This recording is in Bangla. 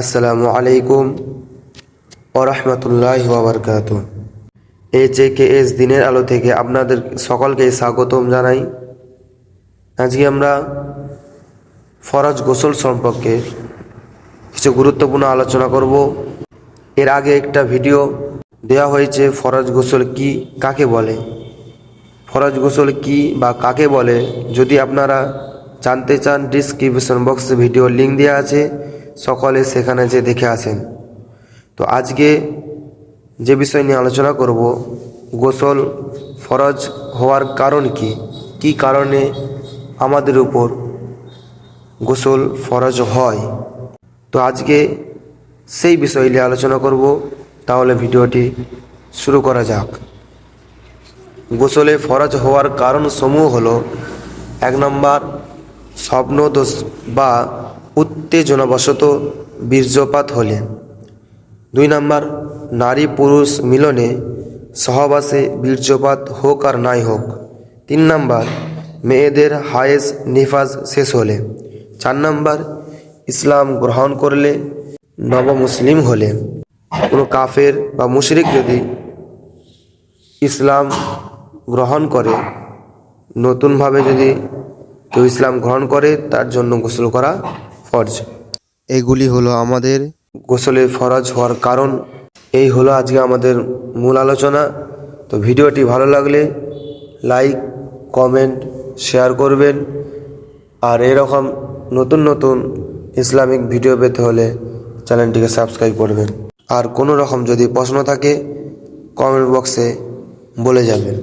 আসসালামু আলাইকুম ওরহমতুল্লাহ ওবরকাত এ কে এস দিনের আলো থেকে আপনাদের সকলকে স্বাগতম জানাই। আজকে আমরা ফরজ গোসল সম্পর্কে কিছু গুরুত্বপূর্ণ আলোচনা করব। এর আগে একটা ভিডিও দেওয়া হয়েছে, ফরজ গোসল কি, কাকে বলে? ফরজ গোসল কি বা কাকে বলে? যদি আপনারা জানতে চান ডিসক্রিপশন বক্সে ভিডিও লিঙ্ক দেওয়া আছে। সকলে সেখানে যে দেখে আসেন। তো আজকে যে বিষয় নিয়ে আলোচনা করব, গোসল ফরজ হওয়ার কারণ কি? কি কারণে আমাদের উপর গোসল ফরজ হয়? তো আজকে সেই বিষয় নিয়ে আলোচনা করব, তাহলে ভিডিওটি শুরু করা যাক। গোসলে ফরজ হওয়ার কারণ সমূহ হলো, এক নম্বর, স্বপ্নদোষ বা উত্তেজনাবশত বীর্যপাত হলে। দুই নম্বর নারী পুরুষ মিলনে সহবাসে বীর্যপাত হোক আর নাই হোক। তিন নম্বর, মেয়েদের হায়েস নিফাজ শেষ হলে। চার নম্বর, ইসলাম গ্রহণ করলে নবমুসলিম হলে। কোনো কাফের বা মুশরিক যদি ইসলাম গ্রহণ করে, নতুনভাবে যদি কেউ ইসলাম গ্রহণ করে, তার জন্য গোসল করা ফরজ। এগুলি হলো আমাদের গোসলে ফরজ হওয়ার কারণ। এই হলো আজকে আমাদের মূল আলোচনা। তো ভিডিওটি ভালো লাগলে লাইক, কমেন্ট, শেয়ার করবেন। আর এরকম নতুন নতুন ইসলামিক ভিডিও পেতে হলে চ্যানেলটিকে সাবস্ক্রাইব করবেন। আর কোনো রকম যদি প্রশ্ন থাকে, কমেন্ট বক্সে বলে যাবেন।